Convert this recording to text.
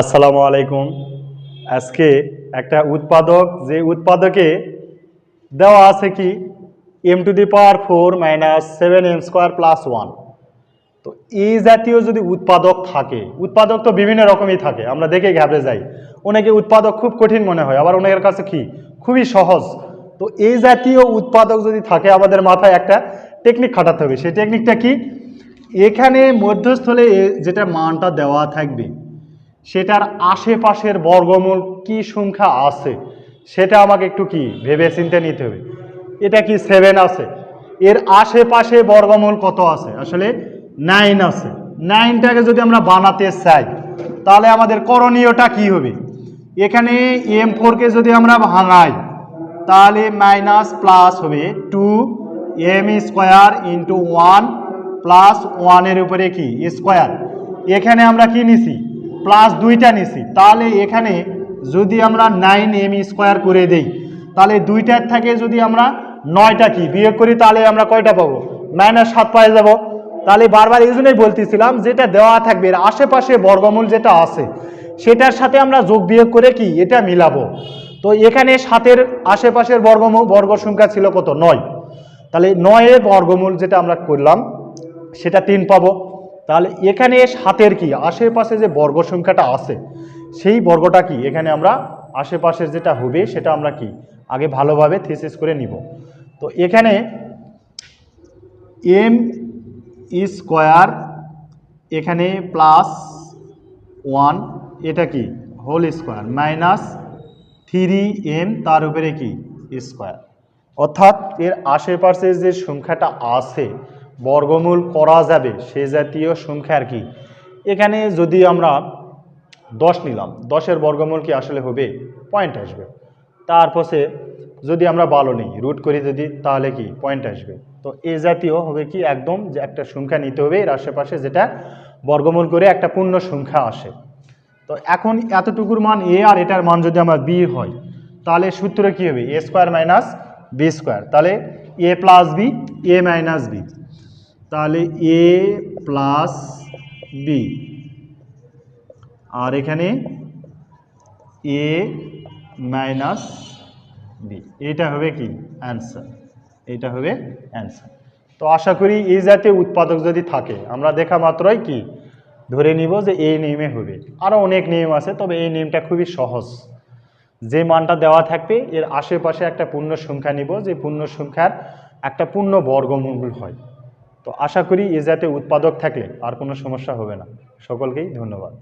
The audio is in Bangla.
আসসালামু আলাইকুম। আজকে একটা উৎপাদক, যে উৎপাদকে দেওয়া আছে কি? M to the power four minus seven M square plus one তো এই জাতীয় যদি উৎপাদক থাকে, উৎপাদক তো বিভিন্ন রকমই থাকে, আমরা দেখে ঘাবড়ে যাই। অনেকে উৎপাদক খুব কঠিন মনে হয়, আবার অনেকের কাছে কি? খুবই সহজ। তো এই জাতীয় উৎপাদক যদি থাকে, আমাদের মাথায় একটা টেকনিক খাটাতে হবে। সেই টেকনিকটা কি? এখানে মধ্যস্থলে যেটা মানটা দেওয়া থাকবে সেটার আশেপাশের বর্গমূল কি সংখ্যা আছে? সেটা আমাকে একটু কি ভেবে চিন্তে নিতে হবে। এটা কি সেভেন আছে? এর আশেপাশে বর্গমূল কত আছে? আসলে নাইন আছে। নাইনটাকে যদি আমরা বানাতে চাই, তাহলে আমাদের করণীয়টা কি হবে? এখানে এম ফোরকে যদি আমরা ভাঙাই তাহলে মাইনাস প্লাস হবে two M square into one plus ওয়ানের উপরে কি? স্কোয়ার এখানে আমরা কি নিছি? প্লাস দুইটা নিছি। তাহলে এখানে যদি আমরা নাইন এম স্কোয়ার করে দেই, তাহলে দুইটার থেকে যদি আমরা নয়টা কি বিয়োগ করি, তাহলে আমরা কয়টা পাবো? মাইনাস সাত পায়ে যাব। তাহলে বারবার এই জন্যই বলতেছিলাম, যেটা দেওয়া থাকবে আশেপাশে বর্গমূল যেটা আছে, সেটার সাথে আমরা যোগ বিয়োগ করে কি, এটা মিলাবো। তো এখানে সাতের আশেপাশের বর্গমূল, বর্গ সংখ্যা ছিল কত? নয়। তাহলে নয়ের বর্গমূল যেটা আমরা করলাম, সেটা তিন পাবো। তাহলে এখানে সাতের কি? আশেপাশে যে বর্গ সংখ্যাটা আছে, সেই বর্গটা কি? এখানে আমরা আশেপাশের যেটা হবে সেটা আমরা কি? আগে ভালোভাবে থিসিস করে নিব। তো এখানে এম স্কোয়ার এখানে প্লাস ওয়ান এটা কি? Whole square minus three M তার উপরে কি? স্কোয়ার অর্থাৎ এর আশেপাশে যে সংখ্যাটা আছে বর্গমূল করা যাবে, সে জাতীয় সংখ্যার কি। এখানে যদি আমরা দশ নিলাম, দশের বর্গমূল কি আসলে হবে? পয়েন্ট আসবে। তারপরে যদি আমরা ভালো নিই রুট করি যদি, তাহলে কি? পয়েন্ট আসবে। তো এ জাতীয় হবে কি একদম যে একটা সংখ্যা নিতে হবে, এর আশেপাশে যেটা বর্গমূল করে একটা পূর্ণ সংখ্যা আসে। তো এখন এতটুকুর মান এ আর এটার মান যদি আমার বি হয়, তাহলে সূত্র কি হবে? A square minus B square তাহলে A plus B A minus B তাহলে এ প্লাস বি আর এখানে এ মাইনাস বি এটা হবে কি? অ্যান্সার এটা হবে অ্যান্সার তো আশা করি এই জাতীয় উৎপাদক যদি থাকে, আমরা দেখা মাত্রই কি? ধরে নিব যে এই নিয়মে হবে। আরও অনেক নিয়ম আছে, তবে এই নিয়মটা খুবই সহজ। যে মানটা দেওয়া থাকবে, এর আশেপাশে একটা পূর্ণ সংখ্যা নিব, যে পূর্ণ সংখ্যার একটা পূর্ণ বর্গমূল হয়। তো আশা করি এ জাতীয় উৎপাদক থাকলে আর কোনো সমস্যা হবে না। সকলকেই ধন্যবাদ।